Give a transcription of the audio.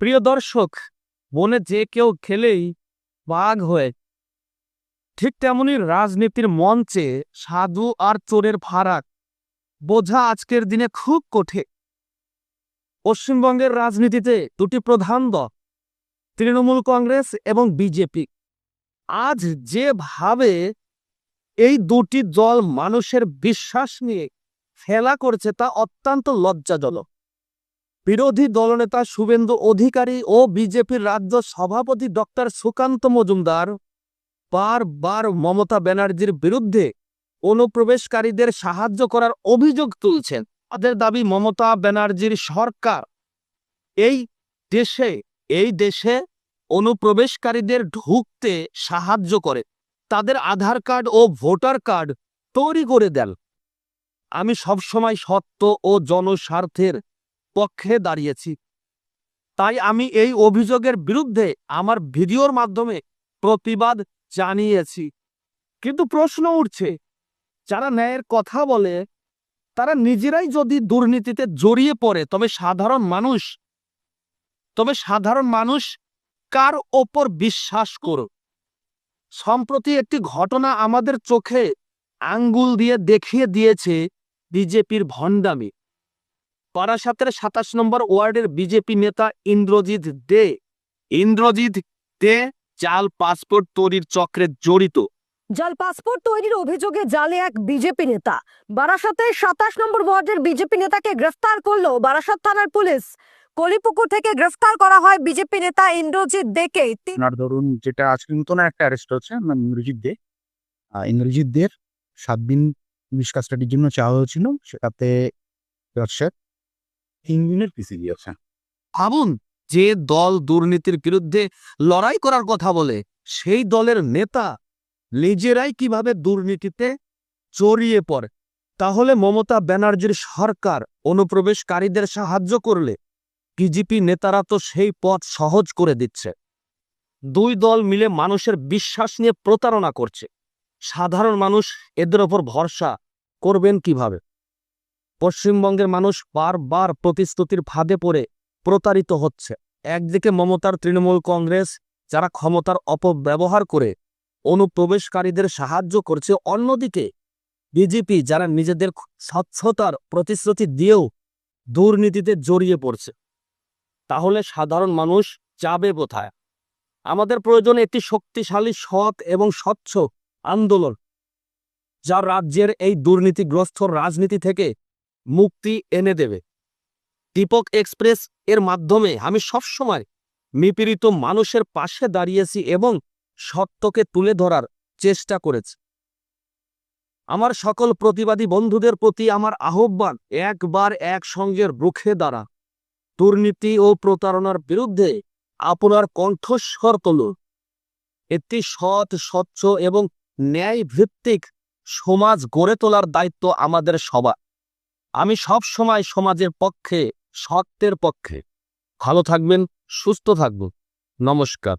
প্রিয় দর্শক, বনে যে কেউ খেলেই বাঘ হয়ে। ঠিক তেমনি রাজনীতির মঞ্চে সাধু আর চোরের ফারাক। বোঝা আজকের দিনে খুব কঠে পশ্চিমবঙ্গের রাজনীতিতে দুটি প্রধান দল, তৃণমূল কংগ্রেস এবং বিজেপি। আজ যেভাবে এই দুটি দল মানুষের বিশ্বাস নিয়ে ফেলা করছে তা অত্যন্ত লজ্জাজনক। বিরোধী দলনেতা শুভেন্দু অধিকারী ও বিজেপির রাজ্য সভাপতি ডক্টর সুকান্ত মজুমদার বারবার মমতা ব্যানার্জির বিরুদ্ধে অনুপ্রবেশকারীদের সাহায্য করার অভিযোগ তুলছেন। তাদের দাবি, মমতা ব্যানার্জির সরকার এই দেশে এই দেশে অনুপ্রবেশকারীদের ঢুকতে সাহায্য করে। তাদের আধার কার্ড ও ভোটার কার্ড তৈরি করে দেন। আমি সবসময় সত্য ও জনস্বার্থের পক্ষে দাঁড়িয়েছি। তাই আমি এই অভিযোগের বিরুদ্ধে আমার ভিডিওর মাধ্যমে প্রতিবাদ জানিয়েছি। কিন্তু প্রশ্ন উঠছে, যারা ন্যায়ের কথা বলে, তারা নিজেরাই যদি দুর্নীতিতে জড়িয়ে পড়ে, তবে সাধারণ মানুষ, তবে সাধারণ মানুষ কার ওপর বিশ্বাস করো? সম্প্রতি একটি ঘটনা আমাদের চোখে আঙ্গুল দিয়ে দেখিয়ে দিয়েছে বিজেপির ভণ্ডামি। বারাসাতের সাতাশ নম্বর ওয়ার্ডের বিজেপি নেতা ইন্দ্রজিৎ দে। ইন্দ্রজিৎ দে জাল পাসপোর্ট তৈরির চক্রে জড়িত। জাল পাসপোর্ট তৈরির অভিযোগে জালে এক বিজেপি নেতা। বারাসাতে সাতাশ নম্বর ওয়ার্ডের বিজেপি নেতাকে গ্রেফতার করল বারাসাত থানার পুলিশ। কলিপুকুর থেকে গ্রেফতার করা হয় বিজেপি নেতা ইন্দ্রজিৎ দেকে। আপনার ধরুন যেটা আজকে নতুন একটা অ্যারেস্ট হচ্ছে ইন্দ্রজিৎ দে। ইন্দ্রজিৎ দের সাত দিন পুলিশ কাস্টাডির জন্য চাওয়া হয়েছিল সেটাতে তিন পিসি দিয়েছে। ভাবুন, যে দল দুর্নীতির বিরুদ্ধে লড়াই করার কথা বলে, সেই দলের নেতা নিজেরাই কীভাবে দুর্নীতিতে জড়িয়ে পড়ে, তাহলে মমতা ব্যানার্জির সরকার অনুপ্রবেশকারীদের সাহায্য করলে বিজেপি নেতারা তো সেই পথ সহজ করে দিচ্ছে। দুই দল মিলে মানুষের বিশ্বাস নিয়ে প্রতারণা করছে। সাধারণ মানুষ এদের ওপর ভরসা করবেন কীভাবে? পশ্চিমবঙ্গের মানুষ বারবার প্রতিশ্রুতির ফাঁদে পড়ে প্রতারিত হচ্ছে। একদিকে মমতার তৃণমূল কংগ্রেস, যারা ক্ষমতার অপব্যবহার করে অনুপ্রবেশকারীদের সাহায্য করছে, অন্যদিকে বিজেপি, যারা নিজেদের স্বচ্ছতার প্রতিশ্রুতি দিয়েও দুর্নীতিতে জড়িয়ে পড়ছে। তাহলে সাধারণ মানুষ যাবে কোথায়? আমাদের প্রয়োজন একটি শক্তিশালী, সৎ এবং স্বচ্ছ আন্দোলন, যা রাজ্যের এই দুর্নীতিগ্রস্ত রাজনীতি থেকে মুক্তি এনে দেবে। দীপক এক্সপ্রেস এর মাধ্যমে আমি সবসময় নিপীড়িত মানুষের পাশে দাঁড়িয়েছি এবং সত্যকে তুলে ধরার চেষ্টা করেছি। আমার সকল প্রতিবাদী বন্ধুদের প্রতি আমার আহ্বান একবার একসঙ্গে রুখে দাঁড়া। দুর্নীতি ও প্রতারণার বিরুদ্ধে আপনার কণ্ঠস্বর তুলুন একটি সৎ, স্বচ্ছ এবং ন্যায় ভিত্তিক সমাজ গড়ে তোলার দায়িত্ব আমাদের সবার। আমি সব সময় সমাজের পক্ষে সত্যের পক্ষে। ভালো থাকবেন সুস্থ থাকবেন। নমস্কার।